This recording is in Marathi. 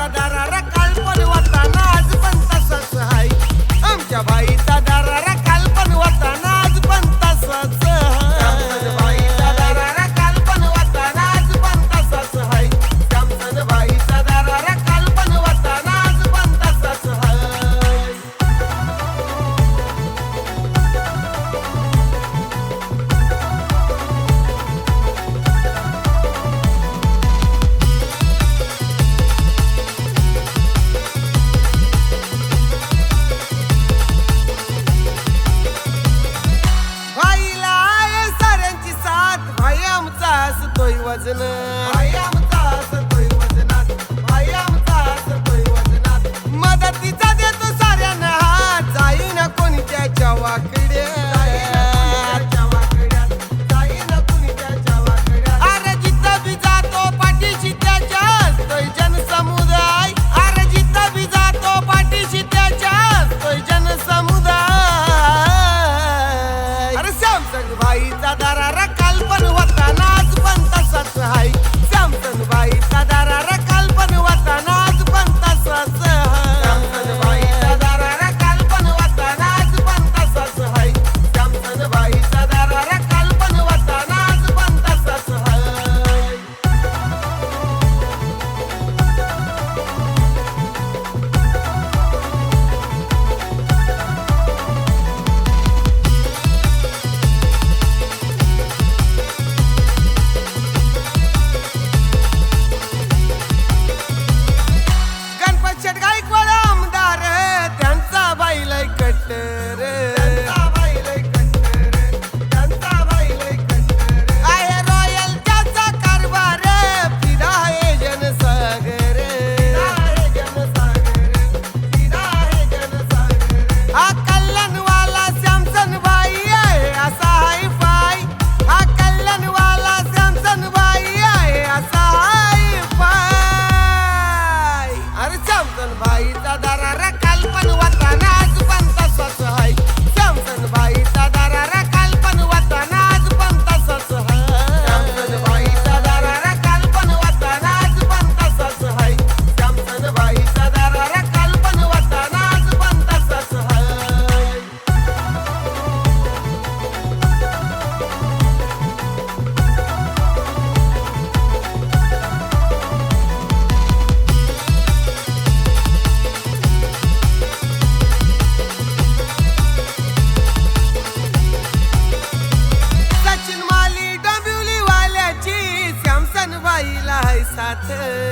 बाईचा दारारा काल पण होताना आज पण तसाच हाय आमच्या बाईचा दारारा काल पण बाईचा दारा Hey.